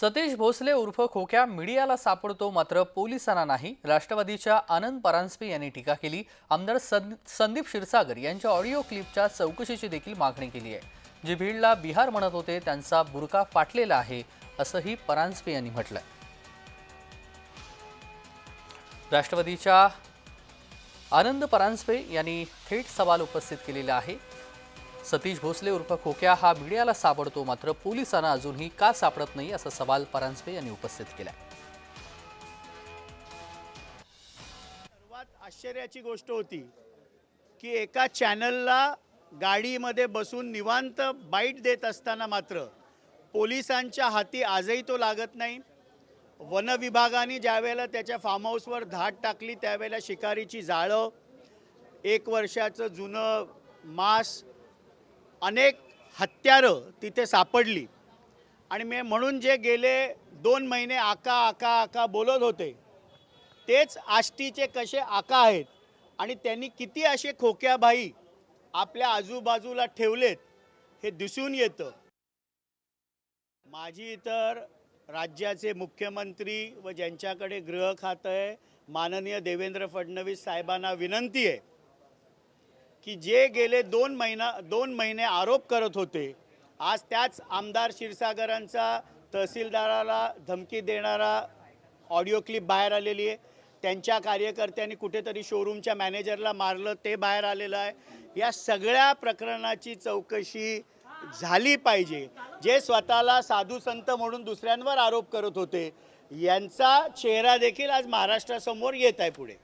सतीश भोसले उर्फ खोक्या मीडियाला सापडतो मात्र पोलिसांना नाही. राष्ट्रवादीच्या आनंद परांजपे यांनी टीका केली. आमदार संदीप क्षीरसागर यांच्या ऑडिओ क्लिपच्या चौकशीची देखील मागणी केली आहे. जे भीडला बिहार म्हणत होते त्यांचा बुरका फाटलेला आहे असंही परांजपे यांनी म्हटलंय. राष्ट्रवादीच्या आनंद परांजपे यांनी थेट सवाल उपस्थित केलेला आहे. सतीश भोसले उर्फ खोक्या हा मीडियाला सापडतो मात्र पोलिसांना अजूनही का सापडत नाही असा सवाल परांजपे यांनी उपस्थित केला. सर्वात आश्चर्याची गोष्ट होती की एका चॅनलला गाडीमध्ये बसून निवांत बाईट देत असताना मात्र पोलिसांच्या हाती आजही तो लागत नाही. वन विभागाने ज्यावेळेला त्याच्या फार्म हाऊसवर धाड टाकली त्यावेळेला शिकारीची जाळं एक वर्षाचं जुनं मांस अनेक हत्यारं तिथे सापडली. आणि मी म्हणून जे गेले दोन महिने आका आका आका बोलत होते तेच आष्टीचे कसे आका आहेत आणि त्यांनी किती असे खोक्याबाई आपल्या आजूबाजूला ठेवलेत हे दिसून येतं. माझी तर राज्याचे मुख्यमंत्री व ज्यांच्याकडे गृह खातं आहे माननीय देवेंद्र फडणवीस साहेबांना विनंती आहे की जे गेले दोन महिना दोन महिने आरोप करत होते आज त्याच आमदार क्षीरसागरांचा तहसीलदाराला धमकी देणारा ऑडिओ क्लिप बाहेर आलेली आहे. त्यांच्या कार्यकर्त्यांनी कुठेतरी शोरूमच्या मॅनेजरला मारलं ते बाहेर आलेलं आहे. या सगळ्या प्रकरणाची चौकशी झाली पाहिजे. जे स्वतःला साधू संत म्हणून दुसऱ्यांवर आरोप करत होते यांचा चेहरा देखील आज महाराष्ट्रासमोर येत आहे पुढे.